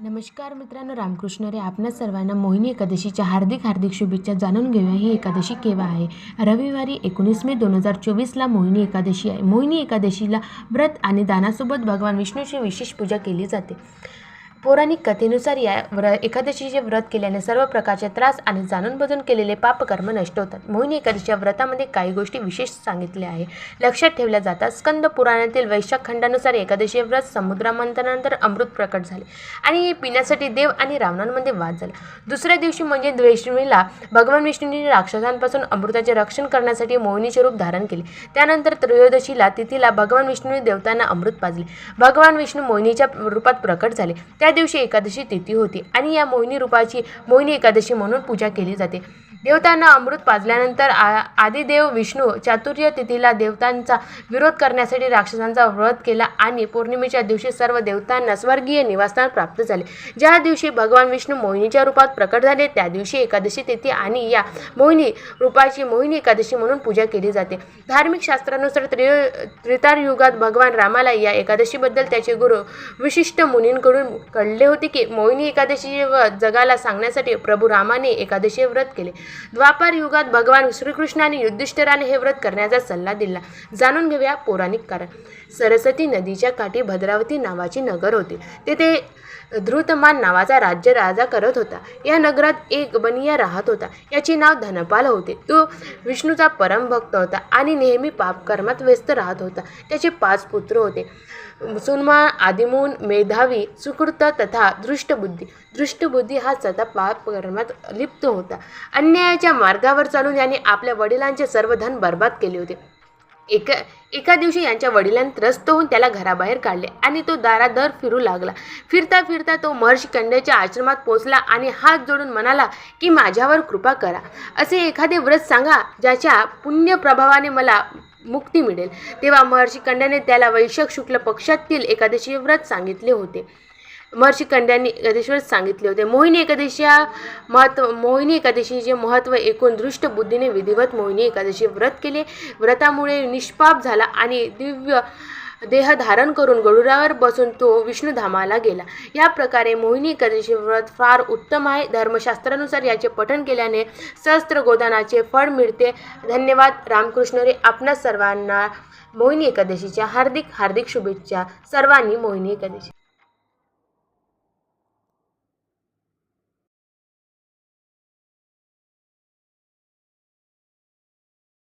नमस्कार मित्रांनो रामकृष्ण रे. आपणा सर्वांना मोहिनी एकादशीच्या हार्दिक हार्दिक शुभेच्छा जाणून घेऊया. ही एकादशी केव्हा आहे? रविवारी एकोणीस मे दोन हजार चोवीसला मोहिनी एकादशी आहे. मोहिनी एकादशीला व्रत आणि दानासोबत भगवान विष्णूची विशेष पूजा केली जाते. पौराणिक कथेनुसार या व्र एकादशीचे व्रत केल्याने सर्व प्रकारचे त्रास आणि जाणून बजून केलेले पापकर्म नष्ट होतात. मोहिनी एकादशीच्या व्रतामध्ये काही गोष्टी विशेष सांगितल्या आहे. लक्षात ठेवल्या जातात स्कंद पुराणातील वैशाख खंडानुसार एकादशी व्रत समुद्रामंथनानंतर अमृत प्रकट झाले आणि हे पिण्यासाठी देव आणि रावणांमध्ये वाद झाला. दुसऱ्या दिवशी म्हणजे द्वेष्णीला भगवान विष्णूंनी राक्षसांपासून अमृताचे रक्षण करण्यासाठी मोहिनीचे रूप धारण केले. त्यानंतर त्रयोदशीला तिथीला भगवान विष्णूने देवतांना अमृत पाजले. भगवान विष्णू मोहिनीच्या रूपात प्रकट झाले. त्या त्या दिवशी एकादशी तिथी होती आणि या मोहिनी रूपाची मोहिनी एकादशी म्हणून पूजा केली जाते. देवतांना अमृत पाजल्यानंतर आ आदिदेव विष्णू चातुर्य तिथीला देवतांचा विरोध करण्यासाठी राक्षसांचा व्रत केला आणि पौर्णिमेच्या दिवशी सर्व देवतांना स्वर्गीय निवासस्थान प्राप्त झाले. ज्या दिवशी भगवान विष्णू मोहिनीच्या रूपात प्रकट झाले त्या दिवशी एकादशी तिथी आणि या मोहिनी रूपाची मोहिनी एकादशी म्हणून पूजा केली जाते. धार्मिक शास्त्रानुसार त्रि त्रितार युगात भगवान रामाला या एकादशीबद्दल त्याचे गुरु विशिष्ट मुनींकडून कळले होते की मोहिनी एकादशी व जगाला सांगण्यासाठी प्रभू रामाने एकादशी व्रत केले. द्वापार युगात भगवान श्रीकृष्णाने युधिष्ठिराने हे व्रत करण्याचा सल्ला दिला. जाणून घेऊया पौराणिक कारण. सरस्वती नदीच्या काठी भद्रावती नावाची नगर होती. तेथे धृतमान नावाचा राज्य राजा करत होता. या नगरात एक बनिया राहत होता. याचे नाव धनपाल होते. तो विष्णूचा परमभक्त होता आणि नेहमी पापकर्मात व्यस्त राहत होता. त्याचे पाच पुत्र होते. सुनमा आदिमून मेधावी सुकृत तथा दृष्टबुद्धी. दृष्टबुद्धी हा सदा पापकर्मात लिप्त होता. अन्यायाच्या मार्गावर चालून याने आपल्या वडिलांचे सर्व धन बर्बाद केले होते. एका एका दिवशी यांच्या वडिलांनी त्रस्त होऊन त्याला घराबाहेर काढले आणि तो दारादर फिरू लागला. फिरता फिरता तो महर्षी कंड्याच्या आश्रमात पोचला आणि हात जोडून म्हणाला की माझ्यावर कृपा करा. असे एखादे व्रत सांगा ज्याच्या पुण्यप्रभावाने मला मुक्ती मिळेल. तेव्हा महर्षी कंड्याने त्याला वैशाख शुक्ल पक्षातील एकादशी व्रत सांगितले होते. महर्षी कंड्यांनी एकादशीवर सांगितले होते. मोहिनी एकादशीया महत्त्व मोहिनी एकादशीचे महत्त्व एकूण दृष्ट बुद्धीने विधिवत मोहिनी एकादशी व्रत केले. व्रतामुळे निष्पाप झाला आणि दिव्य देह धारण करून गरुडावर बसून तो विष्णुधामाला गेला. या प्रकारे मोहिनी एकादशी व्रत फार उत्तम आहे. धर्मशास्त्रानुसार याचे पठण केल्याने सहस्त्र गोदानाचे फळ मिळते. धन्यवाद रामकृष्ण रे. आपणा सर्वांना मोहिनी एकादशीच्या हार्दिक हार्दिक शुभेच्छा. सर्वांनी मोहिनी एकादशी